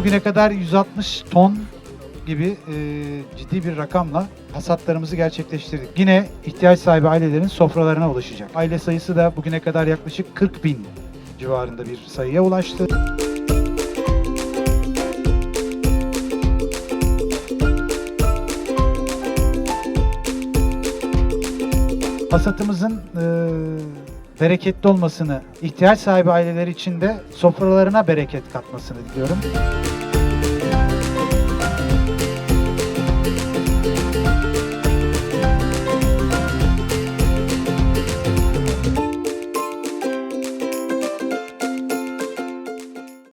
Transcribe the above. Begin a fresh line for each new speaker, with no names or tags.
bugüne kadar 160 ton gibi e, ciddi bir rakamla hasatlarımızı gerçekleştirdik. Yine ihtiyaç sahibi ailelerin sofralarına ulaşacak. Aile sayısı da bugüne kadar yaklaşık 40 bin civarında bir sayıya ulaştı. Hasatımızın e, bereketli olmasını, ihtiyaç sahibi aileler için de sofralarına bereket katmasını diliyorum.